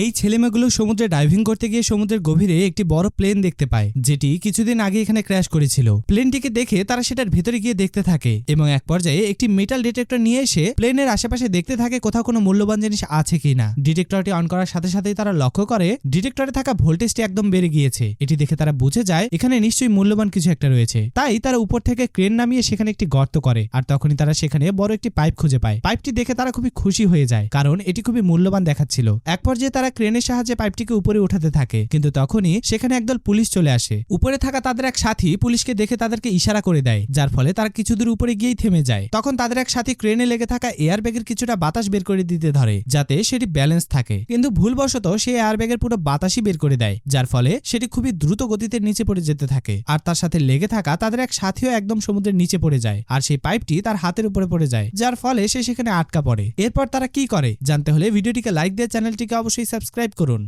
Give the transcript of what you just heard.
এই ছেলেমেয়েগুলো সমুদ্রে ডাইভিং করতে গিয়ে সমুদ্রের গভীরে একটি বড় প্লেন দেখতে পায়, যেটি কিছুদিন আগে এখানে ক্র্যাশ করেছিল। প্লেনটিকে দেখে তারা সেটার ভেতরে গিয়ে দেখতে থাকে এবং এক পর্যায়ে একটি মেটাল ডিটেক্টর নিয়ে এসে প্লেনের আশেপাশে দেখতে থাকে কোথাও কোনো মূল্যবান জিনিস আছে কিনা। ডিটেক্টরটি অন করার সাথে সাথেই তারা লক্ষ্য করে ডিটেক্টরে থাকা ভোল্টেজটি একদম বেড়ে গিয়েছে। এটি দেখে তারা বুঝে যায়, এখানে নিশ্চয়ই মূল্যবান কিছু একটা রয়েছে। তাই তারা উপর থেকে ক্রেন নামিয়ে সেখানে একটি গর্ত করে, আর তখনই তারা সেখানে বড় একটি পাইপ খুঁজে পায়। পাইপটি দেখে তারা খুবই খুশি হয়ে যায়, কারণ এটি খুবই মূল্যবান দেখাচ্ছিল। এক পর্যায়ে তারা ক্রেনের সাহায্যে পাইপটিকে উপরে উঠাতে থাকে। কিন্তু তখনই সেখানে একদল পুলিশ চলে আসে। উপরে থাকা তাদের এক সাথী পুলিশকে দেখে তাদেরকে ইশারা করে দেয়, যার ফলে তারা কিছু দূর উপরে গিয়েই থেমে যায়। তখন তাদের এক সাথী ক্রেনে লেগে থাকা এয়ার ব্যাগের কিছুটা বাতাস বের করে দিতে ধরে, যাতে সেটি ব্যালেন্স থাকে। কিন্তু ভুলবশত সেই এয়ার ব্যাগের পুরো বাতাসই বের করে দেয়, যার ফলে সেটি খুবই দ্রুত গতিতে নিচে পড়ে যেতে থাকে। আর তার সাথে লেগে থাকা তাদের এক সাথীও একদম সমুদ্রের নিচে পড়ে যায়, আর সেই পাইপটি তার হাতের উপরে পড়ে যায়, যার ফলে সে সেখানে আটকা পড়ে। এরপর তারা কি করে? জানতে হলে ভিডিওটিকে লাইক দিয়ে চ্যানেলটিকে অবশ্যই সাবস্ক্রাইব করুন।